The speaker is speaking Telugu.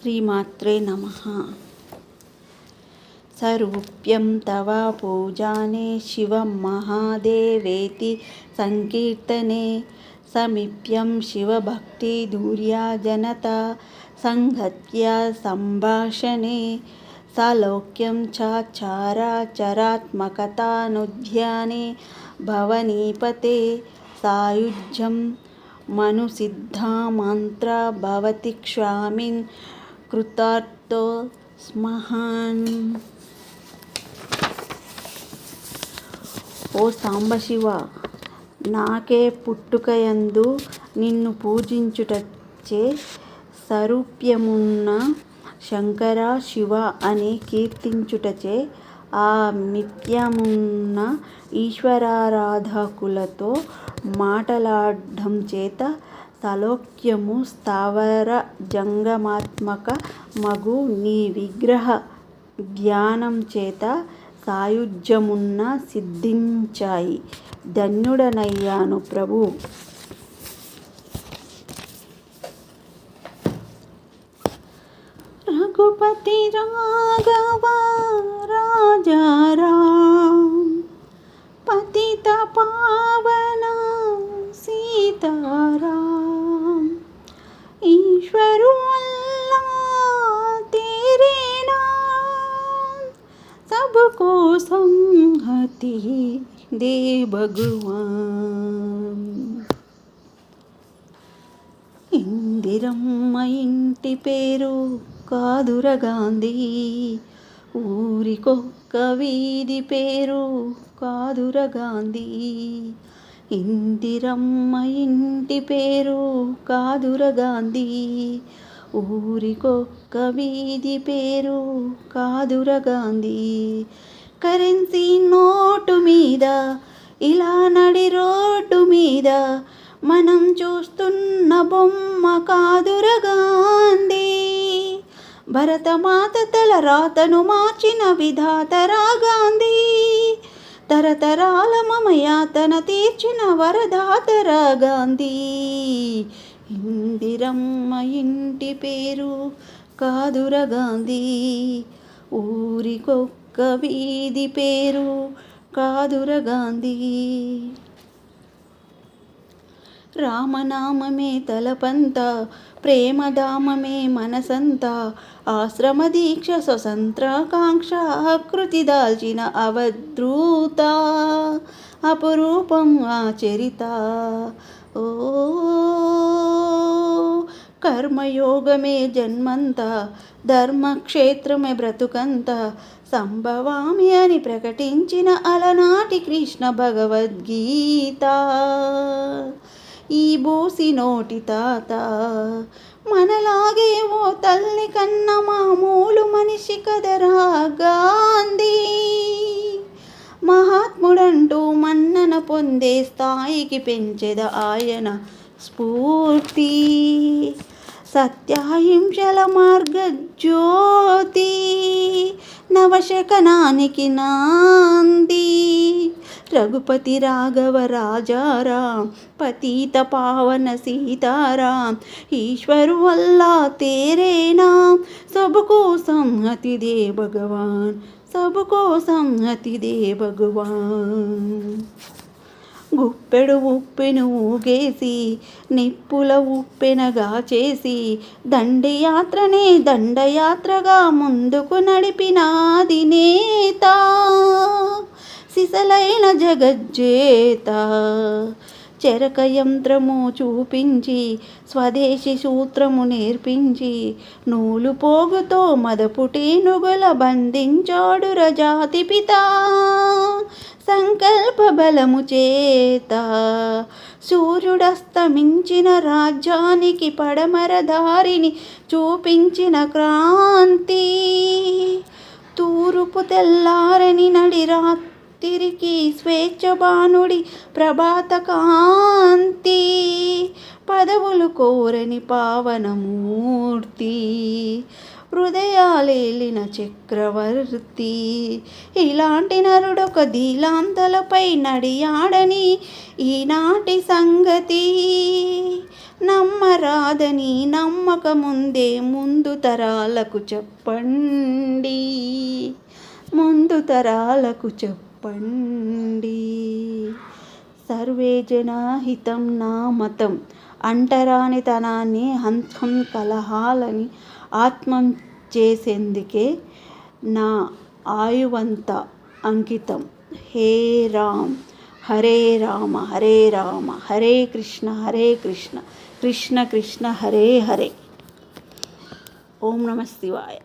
శ్రీమాత్రే నమ సరూప్యం తవ పూజానే శివం మహాదేవేతి సంకీర్తనే సమీప్యం శివభక్తి దూర్యా జనత సంగత్య సంభాషణే సాలోక్యం చాచారాచరాత్మకతానుధ్యానే భవనీపతే సాయుజ్యం మనుసిద్ధామంత్ర భవతి క్షామిన్ కృతార్థో స్మహాన్. ఓ సాంబశివ నాకే పుట్టుకయందు నిన్ను పూజించుటచే సరూప్యమున్న శంకర శివ అని కీర్తించుటచే ఆ నిత్యమున్న ఈశ్వరారాధకులతో మాటలాడడం చేత తలోక్యము స్థావర జంగమాత్మక మగు నీ విగ్రహ ధ్యానం చేత సాయుజ్యమున్న సిద్ధించాయి. ధన్యుడనయ్యాను ప్రభు. రఘుపతి రాఘవ రాజా सबको संहति दे భగవాన్ ఇందిరమ్మ ఇంటి పేరు కాదుర గాంధీ ఊరికొక్క వీధి పేరు కాదుర గాంధీ ఇందిరమ్మ ఇంటి పేరు కాదుర గాంధీ ఊరికొక్క వీధి పేరు కాదుర గాంధీ. కరెన్సీ నోటు మీద ఇలా నడి రోడ్డు మీద మనం చూస్తున్న బొమ్మ కాదుర గాంధీ. భరతమాత తల రాతను మార్చిన విధాతరా గాంధీ. తరతరాల మమయాతన తీర్చిన వరదాతరా గాంధీ. ఇందిరమ్మ ఇంటి పేరు కాదుర గాంధీ. ఊరికొక్క వీధి పేరు కాదుర గాంధీ. రామనామమే తలపంత ప్రేమధామమే మనసంత ఆశ్రమ దీక్ష స్వతంత్రాకాంక్ష ఆకృతి దాల్చిన అవధూత అపురూపం ఆచరిత. ఓ కర్మయోగమే జన్మంత ధర్మక్షేత్రమే బ్రతుకంత సంభవామి అని ప్రకటించిన అలనాటి కృష్ణ భగవద్గీత ఈ బూసి నోటి తాత మనలాగే ఓ తల్లి కన్న మామూలు మనిషి కదరా గాంధీ మహాత్ముడంటూ మన్నన పొందే స్థాయికి పెంచెద ఆయన స్ఫూర్తి సత్యాహింసల మార్గజ్యోతి నవశకనానికి నాంది. రఘుపతి రాఘవ రాజారాం పతీత పావన సీతారాం ఈశ్వరు వల్లా తేరే నాం సబకో సంహతి భగవాన్ सबको संहति दे भगवान గుప్పెడు ఉప్పెను ఊగేసి నిప్పుల ఉప్పెనగా చేసి దండయాత్రనే దండయాత్రగా ముందుకు నడిపినాది నేత సిసలైన జగజ్జేత చెరక యంత్రము చూపించి స్వదేశీ సూత్రము నేర్పించి నూలు పోగుతో మదపుటి నుగుల బంధించాడు రజాతి సంకల్పబలము బలము చేత. సూర్యుడస్తమించిన రాజ్యానికి పడమర దారిని చూపించిన క్రాంతి. తూరుపు తెల్లారని నడి రాత్రికి స్వేచ్ఛబానుడి ప్రభాత కాంతి. పదవులు కోరని పావనమూర్తి. హృదయాలేలిన చక్రవర్తి. ఇలాంటి నరుడొక దిలాంతలపై నడియాడని ఈనాటి సంగతి. నమ్మరాదని నమ్మక ముందే ముందు తరాలకు చెప్పండి. ముందు తరాలకు చెప్పండి. సర్వే జనాహితం నా మతం. అంటరానితనాన్ని అంతం కలహాలని ఆత్మం చేసేందుకే నా ఆయువంత అంకితం. హే రామ్ హరే రామ హరే రామ హరే కృష్ణ హరే కృష్ణ కృష్ణ కృష్ణ హరే హరే. ఓం నమ శివాయ.